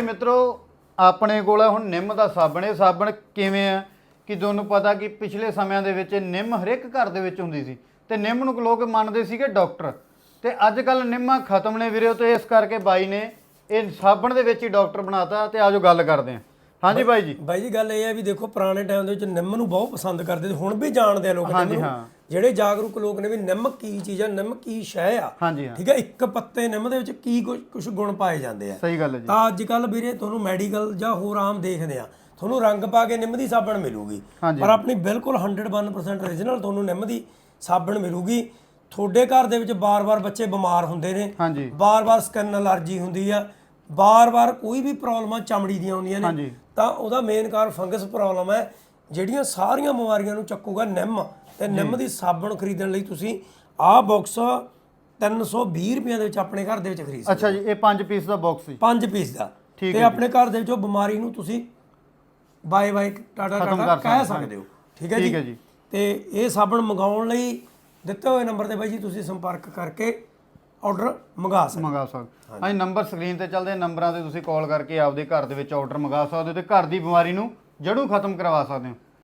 ਮਿੱਤਰੋ ਆਪਣੇ ਕੋਲ ਹੁਣ ਨਿੰਮ ਦਾ ਸਾਬਣ ਇਹ ਸਾਬਣ ਕਿਵੇਂ ਆ? ਕਿ ਤੁਹਾਨੂੰ ਪਤਾ ਕਿ ਪਿਛਲੇ ਸਮਿਆਂ ਦੇ ਵਿੱਚ ਨਿੰਮ ਹਰੇਕ ਘਰ ਦੇ ਵਿੱਚ ਹੁੰਦੀ ਸੀ ਤੇ ਨਿੰਮ ਨੂੰ ਲੋਕ ਮੰਨਦੇ ਸੀਗੇ ਡਾਕਟਰ। ਤੇ ਅੱਜ ਕੱਲ ਨਿੰਮਾਂ ਖਤਮ ਨੇ ਵੀਰੇ ਤੇ ਇਸ ਕਰਕੇ ਬਾਈ ਨੇ ਇਹ ਸਾਬਣ ਦੇ ਵਿੱਚ ਹੀ ਡਾਕਟਰ ਬਣਾਤਾ ਤੇ ਆਜੋ ਗੱਲ ਕਰਦੇ ਹਾਂ। ਹਾਂਜੀ ਬਾਈ ਜੀ। ਬਾਈ ਜੀ ਗੱਲ ਇਹ ਹੈ ਵੀ ਦੇਖੋ ਪੁਰਾਣੇ ਟਾਈਮ ਦੇ ਵਿੱਚ ਨਿੰਮ ਨੂੰ ਬਹੁਤ ਪਸੰਦ ਕਰਦੇ ਸੀ ਹੁਣ ਵੀ ਜਾਣਦੇ ਆ ਲੋਕ ਹਾਂਜੀ, ਹਾਂ। ਜਿਹੜੇ ਜਾਗਰੂਕ ਲੋਕ ਨੇ ਵੀ ਨਿੰਮ ਕੀ ਚੀਜ਼ ਆ ਨਿੰਮ ਕੀ ਸ਼ੈ ਆ? ਹਾਂਜੀ ਹਾਂ। ਠੀਕ ਹੈ ਇੱਕ ਪੱਤੇ ਨਿੰਮ ਦੇ ਵਿੱਚ ਕੀ ਕੁਝ ਗੁਣ ਪਾਏ ਜਾਂਦੇ ਆ। ਸਹੀ ਗੱਲ ਹੈ ਜੀ। ਤਾਂ ਅੱਜ ਕੱਲ ਵੀਰੇ ਤੁਹਾਨੂੰ ਮੈਡੀਕਲ ਜਾਂ ਹੋਰ ਆਮ ਦੇਖਦੇ ਆ ਤੁਹਾਨੂੰ ਰੰਗ ਪਾ ਕੇ ਨਿੰਮ ਦੀ ਸਾਬਣ ਮਿਲੂਗੀ। ਹਾਂਜੀ। ਪਰ ਆਪਣੀ ਬਿਲਕੁਲ 101% origignal ਤੁਹਾਨੂੰ ਨਿੰਮ ਦੀ ਸਾਬਣ ਮਿਲੂਗੀ। ਤੁਹਾਡੇ ਘਰ ਦੇ ਵਿੱਚ ਬਾਰ-ਬਾਰ ਬੱਚੇ ਬਿਮਾਰ ਹੁੰਦੇ ਨੇ। ਹਾਂਜੀ। ਬਾਰ-ਬਾਰ ਸਕਿਨ ਅਲਰਜੀ ਹੁੰਦੀ ਆ। ਬਾਰ-ਬਾਰ ਕੋਈ ਵੀ ਪ੍ਰੋਬਲਮਾਂ ਚਮੜੀ ਦੀਆਂ ਆਉਂਦੀਆਂ ਨੇ। ਹਾਂਜੀ। ਤਾਂ ਉਹਦਾ ਮੇਨ ਕਾਰਨ ਫੰਗਸ ਪ੍ਰੋਬਲਮ ਹੈ। ਜਿਹੜੀਆਂ ਸਾਰੀਆਂ ਬਿਮਾਰੀਆਂ ਨੂੰ ਚੱਕੂਗਾ ਨਿੰਮ। ਤੇ ਨਿੰਮ ਦੀ ਸਾਬਣ ਖਰੀਦਣ ਲਈ ਤੁਸੀਂ ਆਹ ਬਾਕਸ 320 ਰੁਪਏ ਦੇ ਵਿੱਚ ਆਪਣੇ ਘਰ ਦੇ ਵਿੱਚ ਖਰੀਦ ਸਕਦੇ ਅੱਛਾ ਜੀ ਇਹ 5 ਪੀਸ ਦਾ ਬਾਕਸ ਸੀ। 5 ਪੀਸ ਦਾ। ਠੀਕ ਤੇ ਆਪਣੇ ਘਰ ਦੇ ਵਿੱਚ ਉਹ ਬਿਮਾਰੀ ਨੂੰ ਤੁਸੀਂ ਬਾਏ ਬਾਏ ਟਾਟਾ ਟਾਟਾ ਕਹਿ ਸਕਦੇ ਹੋ। ਠੀਕ ਹੈ। ਠੀਕ ਹੈ ਜੀ? ਜੀ। ਤੇ ਇਹ ਸਾਬਣ ਮੰਗਾਉਣ ਲਈ ਦਿੱਤੇ ਹੋਏ ਨੰਬਰ ਤੇ ਬਾਈ ਜੀ ਤੁਸੀਂ ਸੰਪਰਕ ਕਰਕੇ ਆਰਡਰ ਮੰਗਾ ਸਕਦੇ ਮੰਗਾ ਸਕਦੇ ਹਾਂਜੀ। ਨੰਬਰ ਸਕਰੀਨ ਤੇ ਚੱਲਦੇ ਨੰਬਰਾਂ ਤੇ ਤੁਸੀਂ ਕਾਲ ਕਰਕੇ ਆਪਦੇ ਘਰ ਦੇ ਵਿੱਚ ਆਰਡਰ ਮੰਗਾ ਸਕਦੇ ਹੋ ਤੇ ਘਰ ਦੀ ਬਿਮਾਰੀ ਨੂੰ ਜੜੋਂ ਖਤਮ ਕਰਵਾ ਸਕਦੇ ਹੋ।